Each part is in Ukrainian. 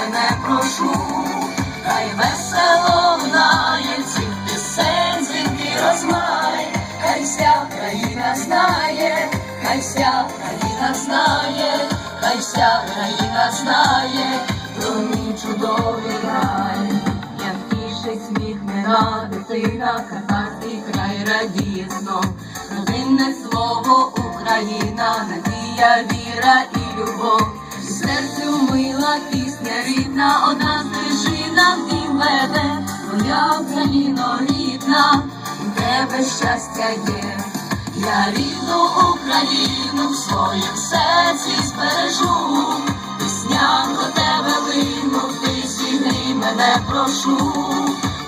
мене прошу, хай весело лунає цих пісень, дзвінки розмай, хай вся країна знає, хай вся країна знає, хай вся країна знає, про мій чудовий рай. Як тішить мира дитина, казахський край радіє знов. Родинне слово Україна, надія, віра і любов. Серцю мила пісня рідна, одна стежина в дім веде, моя Україно рідна, у тебе щастя є. Я рідну Україну в своїм серці збережу, пісням до тебе лину, ти зігрій мене прошу,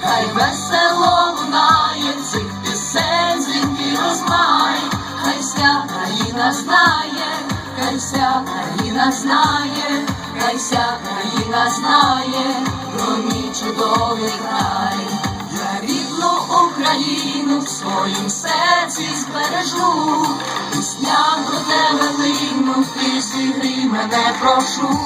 хай весело лунає цих пісень, дзвінки розмай, хай вся країна знає, хай вся країна знає, хай вся країна знає, про мій чудовий край. Я рідну Україну в своїм серці збережу, пісням про тебе лину, ти зігрій мене прошу,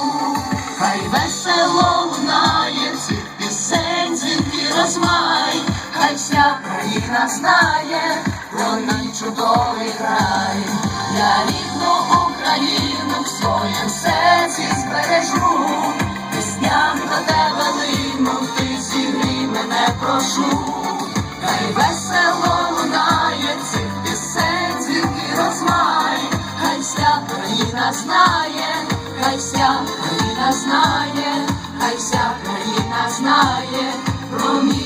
хай весело лунає цих пісень, дзвінки розмай, хай вся країна знає про мій чудовий край. Я рідну Україну в своїм серці збережу, пісням про тебе лину, ти зігрій мене прошу, хай весело лунає цих пісень, дзвінки розмай, хай вся країна знає, хай вся країна знає, хай вся країна знає про мій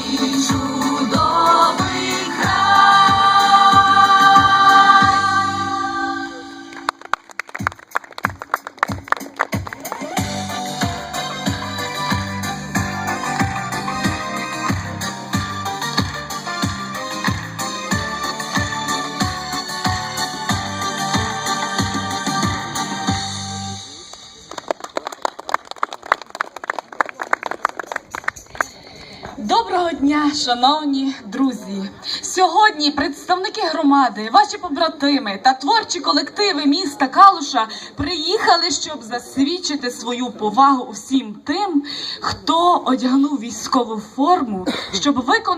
Доброго дня, шановні друзі! Сьогодні представники громади, ваші побратими та творчі колективи міста Калуша приїхали, щоб засвідчити свою повагу усім тим, хто одягнув військову форму, щоб виконати.